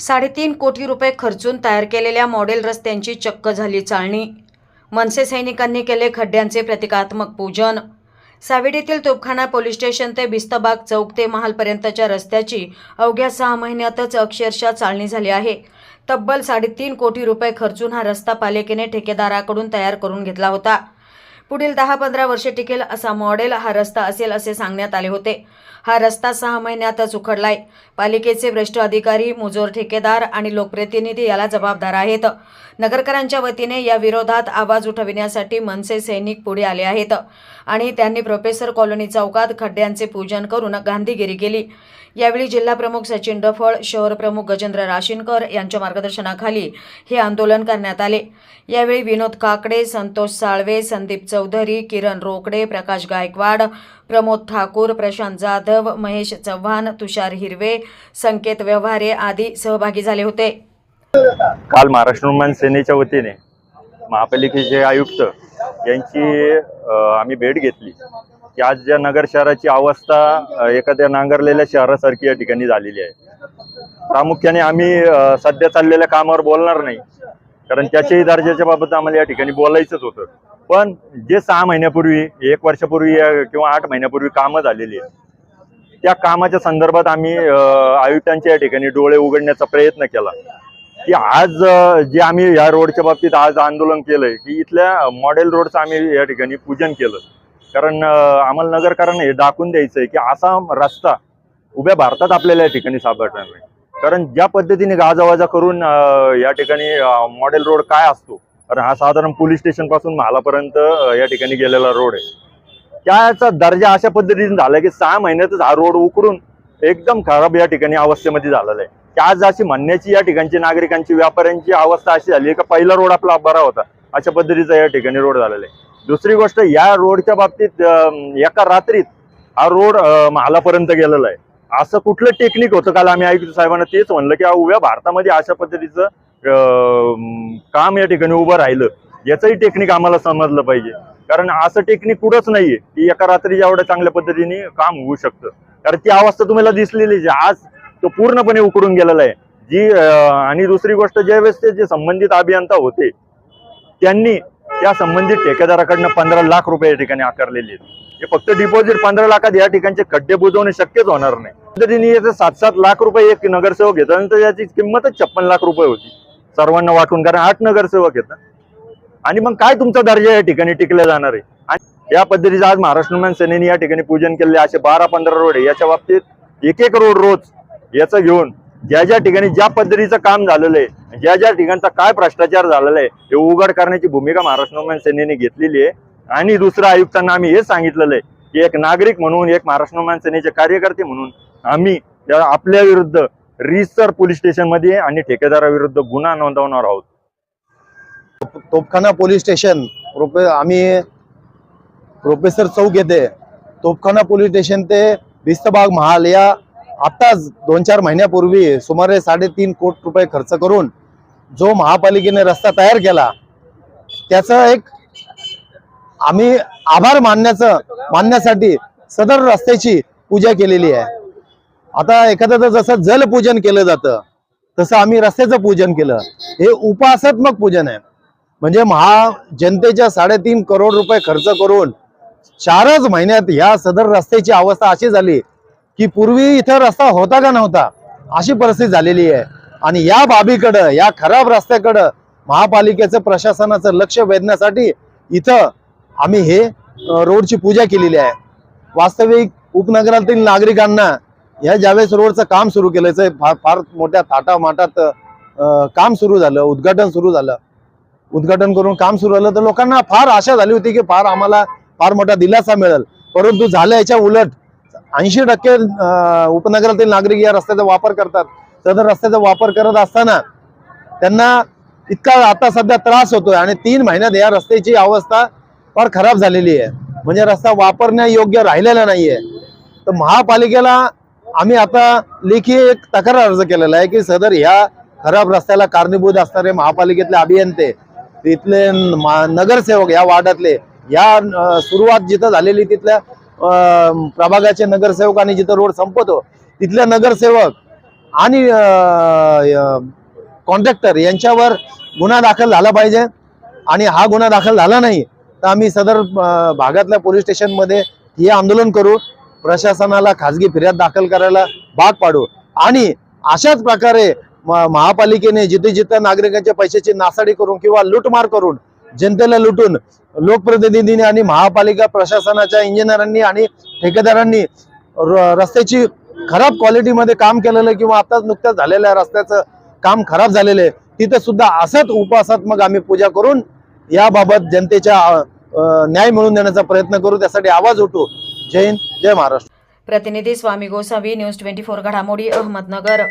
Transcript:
साडेतीन कोटी रुपये खर्चून तयार केलेल्या मॉडेल रस्त्यांची चक्क झाली चालणी. मनसे सैनिकांनी केले खड्ड्यांचे प्रतिकात्मक पूजन. सावेडीतील तोपखाना पोलीस स्टेशन ते बिस्तबाग चौक ते महालपर्यंतच्या रस्त्याची अवघ्या सहा महिन्यातच अक्षरशः चालणी झाली आहे. तब्बल साडेतीन कोटी रुपये खर्चून हा रस्ता पालिकेने ठेकेदाराकडून तयार करून घेतला होता. पुढील दहा पंधरा वर्षे टिकेल असा मॉडेल हा रस्ता असेल असे सांगण्यात आले होते. हा रस्ता सहा महिन्यातच उखडलाय. पालिकेचे भ्रष्ट अधिकारी मुजोर ठेकेदार आणि लोकप्रतिनिधी याला जबाबदार आहेत. नगरकरांच्या वतीने या विरोधात आवाज उठविण्यासाठी मनसे सैनिक पुढे आले आहेत आणि त्यांनी प्रोफेसर कॉलनी चौकात खड्ड्यांचे पूजन करून गांधीगिरी केली. यावेळी जिल्हा प्रमुख सचिन डफळ शहर प्रमुख गजेंद्र राशीनकर यांच्या मार्गदर्शनाखाली हे आंदोलन करण्यात आले. यावेळी विनोद काकडे संतोष साळवे संदीप चौधरी किरण रोकडे प्रकाश गायकवाड प्रमोद ठाकूर प्रशांत जाधव महेश चव्हाण तुषार हिरवे संकेत व्यवहारे आदी सहभागी झाले होते. काल महाराष्ट्र सेनेच्या वतीने महापालिकेचे आयुक्त यांची आम्ही भेट घेतली. की आज ज्या नगर शहराची अवस्था एखाद्या नांगरलेल्या शहरासारखी या ठिकाणी झालेली आहे. प्रामुख्याने आम्ही सध्या चाललेल्या कामावर बोलणार नाही. कारण त्याच्याही दर्जाच्या बाबत आम्हाला या ठिकाणी बोलायचंच होतं. पण जे सहा महिन्यापूर्वी एक वर्षापूर्वी किंवा आठ महिन्यापूर्वी कामं झालेली आहेत त्या कामाच्या संदर्भात आम्ही आयुक्तांच्या या ठिकाणी डोळे उघडण्याचा प्रयत्न केला. की आज जे आम्ही या रोडच्या बाबतीत आज आंदोलन केलंय की इथल्या मॉडेल रोडचं आम्ही या ठिकाणी पूजन केलं. कारण आम्हाला नगरकारांना हे दाखवून द्यायचंय की असा रस्ता उभ्या भारतात आपल्याला या ठिकाणी सापडणार नाही. कारण ज्या पद्धतीने गाजावाजा करून या ठिकाणी मॉडेल रोड काय असतो कारण हा साधारण पोलीस स्टेशनपासून महालापर्यंत या ठिकाणी गेलेला रोड आहे. त्याचा दर्जा अशा पद्धतीने झाला की सहा महिन्यातच हा रोड उकरून एकदम खराब या ठिकाणी अवस्थेमध्ये झालेला आहे. आज अशी म्हणण्याची या ठिकाणची नागरिकांची व्यापाऱ्यांची अवस्था अशी झाली का पहिला रोड आपला बरा होता. अशा पद्धतीचा या ठिकाणी रोड झालेला आहे. दुसरी गोष्ट या रोडच्या बाबतीत एका रात्रीत हा रोड महालापर्यंत गेलेला आहे. असं कुठलं टेक्निक होतं? काल आम्ही आयुक्त साहेबांना तेच म्हणलं की उभ्या भारतामध्ये अशा पद्धतीचं काम या ठिकाणी उभं राहिलं. याचंही टेक्निक आम्हाला समजलं पाहिजे. कारण असं टेक्निक कुठंच नाहीये की एका रात्री एवढ्या चांगल्या पद्धतीने काम होऊ शकतं. कारण ती अवस्था तुम्हाला दिसलेलीच आज तो पूर्णपणे उकडून गेलेला आहे. जी आणि दुसरी गोष्ट ज्यावेळेस ते जे संबंधित अभियंता होते त्यांनी त्या संबंधित ठेकेदाराकडनं पंधरा लाख रुपये या ठिकाणी आकारलेले आहेत. हे फक्त डिपॉझिट पंधरा लाखात या ठिकाणचे खड्डे बुजवणे शक्यच होणार नाही. पद्धतीने याचे सात सात लाख रुपये एक नगरसेवक घेतात तर याची किंमतच छप्पन लाख रुपये होती. सर्वांना वाटून कारण आठ नगरसेवक येतात आणि मग काय तुमचा दर्जा या ठिकाणी टिकला जाणार आहे? आणि या पद्धतीचं आज महाराष्ट्र सेनेने या ठिकाणी पूजन केले असे बारा पंधरा रोड आहे. याच्या बाबतीत एक एक रोड रोज याचं घेऊन ज्या ज्या ठिकाणी ज्या पद्धतीचं काम झालेलं आहे ज्या ज्या ठिकाणचा काय भ्रष्टाचार झालेला आहे हे उघड करण्याची भूमिका महाराष्ट्र नवमान सेनेने घेतलेली आहे. आणि दुसऱ्या आयुक्तांना आम्ही हे सांगितलेलं आहे की एक नागरिक म्हणून एक महाराष्ट्र नवमान सेनेचे कार्यकर्ते म्हणून आम्ही आपल्या विरुद्ध रिसर पोलीस स्टेशनमध्ये आणि ठेकेदाराविरुद्ध गुन्हा नोंदवणार आहोत. तोपखाना पोलीस स्टेशन प्रोफे आम्ही प्रोफेसर चौक येथे तोपखाना पोलीस स्टेशन ते बिस्तबाग महाल या आत्ताच दोन चार महिन्यापूर्वी सुमारे साडेतीन कोटी रुपये खर्च करून जो महापालिकेने रस्ता तयार केला त्याचं एक आम्ही आभार मानण्याचं मानण्यासाठी सदर रस्त्याची पूजा केलेली आहे. आता एखाद्याचं जसं जलपूजन केलं जातं तसं आम्ही रस्त्याचं पूजन केलं. हे उपासात्मक पूजन आहे. म्हणजे महा जनतेच्या साडेतीन करोड रुपये खर्च करून चारच महिन्यात ह्या सदर रस्त्याची अवस्था अशी झाली की पूर्वी इथं रस्ता होता का नव्हता? अशी परिस्थिती झालेली आहे. आणि या बाबीकडं या खराब रस्त्याकडं महापालिकेचं प्रशासनाचं लक्ष वेधण्यासाठी इथं आम्ही हे रोडची पूजा केलेली आहे. वास्तविक उपनगरातील नागरिकांना या ज्यावेळेस रोडचं काम सुरू केलंच फार फार मोठ्या थाटामाटात काम सुरू झालं उद्घाटन सुरू झालं. उद्घाटन करून काम सुरू झालं तर लोकांना फार आशा झाली होती की फार आम्हाला फार मोठा दिलासा मिळेल. परंतु झालं याच्या उलट ऐंशी टक्के उपनगरातील नागरिक या रस्त्याचा वापर करतात. सदर रस्त्याचा वापर करत असताना त्यांना इतका आता सध्या त्रास होतोय आणि तीन महिन्यात या रस्त्याची अवस्था फार खराब झालेली आहे. म्हणजे रस्ता वापरण्यायोग्य राहिलेला नाहीये. तर महापालिकेला आम्ही आता लेखी एक तक्रार अर्ज केलेला आहे की सदर ह्या खराब रस्त्याला कारणीभूत असणारे महापालिकेतले अभियंते तिथले नगरसेवक या वार्डातले या सुरुवात जिथं झालेली तिथल्या प्रभागाचे नगरसेवक आणि जिथं रोड संपतो तिथल्या नगरसेवक आणि कॉन्ट्रॅक्टर यांच्यावर गुन्हा दाखल झाला पाहिजे. आणि हा गुन्हा दाखल झाला नाही तर आम्ही सदर भागातल्या पोलीस स्टेशनमध्ये हे आंदोलन करू. प्रशासनाला खाजगी फिर्याद दाखल करायला भाग पाडू. आणि अशाच प्रकारे महापालिकेने जिथे जिथे नागरिकांच्या पैशाची नासाडी करून किंवा लूटमार करून जनतेला लुटून लोकप्रतिनिधींनी आणि महापालिका प्रशासनाच्या इंजिनियरांनी आणि ठेकेदारांनी र- रस्त्याची खराब क्वालिटीमध्ये काम केलेलं किंवा आताच नुकत्याच झालेल्या रस्त्याचं काम खराब झालेलं आहे तिथे सुद्धा असंच उपासात्मक आम्ही पूजा करून याबाबत जनतेच्या न्याय मिळवून देण्याचा प्रयत्न करू त्यासाठी आवाज उठू. जय हिंद जय महाराष्ट्र. प्रतिनिधी Swami Gosavi news twenty four घडामोडी अहमदनगर.